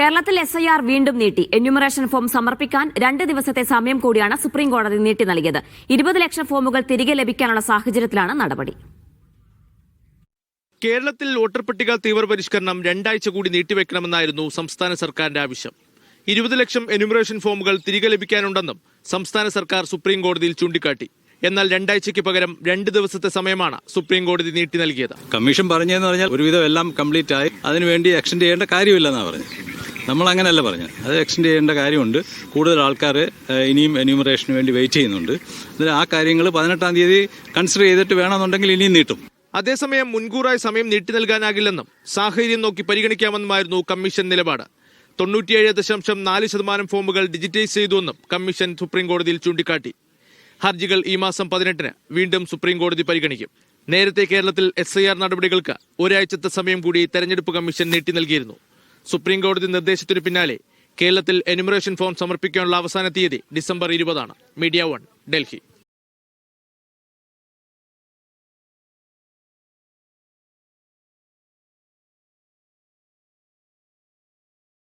കേരളത്തിൽ S I R വീണ്ടും നീട്ടി. എന്യൂമറേഷൻ ഫോം സമർപ്പിക്കാൻ രണ്ട് ദിവസത്തെ സമയം കൂടിയാണ് സുപ്രീം കോടതി നീട്ടി നൽകിയത്. ഇരുപത് ലക്ഷം ഫോമുകൾ തിരികെ ലഭിക്കാനുള്ള സാഹചര്യത്തിലാണ് നടപടി. കേരളത്തിൽ വോട്ടർ പട്ടിക തീവ്രപരിഷ്കരണം രണ്ടാഴ്ച കൂടി നീട്ടിവെക്കണമെന്നായിരുന്നു സംസ്ഥാന സർക്കാരിന്റെ ആവശ്യം. ഇരുപത് ലക്ഷം എന്യൂമറേഷൻ ഫോമുകൾ തിരികെ ലഭിക്കാനുണ്ടെന്നും സംസ്ഥാന സർക്കാർ സുപ്രീം കോടതിയിൽ ചൂണ്ടിക്കാട്ടി. എന്നാൽ രണ്ടാഴ്ചയ്ക്ക് പകരം രണ്ട് ദിവസത്തെ സമയമാണ് സുപ്രീം കോടതി നീട്ടി നൽകിയത്. കമ്മീഷൻ പറഞ്ഞതെന്ന് പറഞ്ഞാൽ ഒരുവിധം എല്ലാം കംപ്ലീറ്റ് ആയി അതിനുവേണ്ടി എക്സ്റ്റെൻഡ് ചെയ്യേണ്ട കാര്യമില്ലെന്നാണ് പറഞ്ഞത്. നമ്മൾ അങ്ങനെയല്ല പറഞ്ഞത് അത് എക്സ്റ്റെൻഡ് ചെയ്യേണ്ട കാര്യമുണ്ട്. കൂടുതൽ ആൾക്കാർ ഇനിയും എന്യൂമറേഷന് വേണ്ടി വെയിറ്റ് ചെയ്യുന്നുണ്ട്. അതിൽ ആ കാര്യങ്ങൾ പതിനെട്ടാം തീയതി കൺസിഡർ ചെയ്തിട്ട് വേണമെന്നുണ്ടെങ്കിൽ ഇനിയും നീട്ടും. അതേസമയം മുൻകൂറായി സമയം നീട്ടി നൽകാനാകില്ലെന്നും സാഹചര്യം നോക്കി പരിഗണിക്കാമെന്നുമായിരുന്നു കമ്മീഷൻ നിലപാട്. തൊണ്ണൂറ്റിയേഴ് ദശാംശം നാല് ശതമാനം ഫോമുകൾ ഡിജിറ്റൈസ് ചെയ്തുവെന്നും കമ്മീഷൻ സുപ്രീംകോടതിയിൽ ചൂണ്ടിക്കാട്ടി. ഹർജികൾ ഈ മാസം പതിനെട്ടിന് വീണ്ടും സുപ്രീംകോടതി പരിഗണിക്കും. നേരത്തെ കേരളത്തിൽ എസ് ഐ ആർ നടപടികൾക്ക് ഒരാഴ്ചത്തെ സമയം കൂടി തെരഞ്ഞെടുപ്പ് കമ്മീഷൻ നീട്ടി നൽകിയിരുന്നു. സുപ്രീം കോടതി നിർദ്ദേശത്തിനു പിന്നാലെ കേരളത്തിൽ എന്യൂമറേഷൻ ഫോം സമർപ്പിക്കാനുള്ള അവസാന തീയതി ഡിസംബർ ഇരുപതാണ്. Media One Delhi.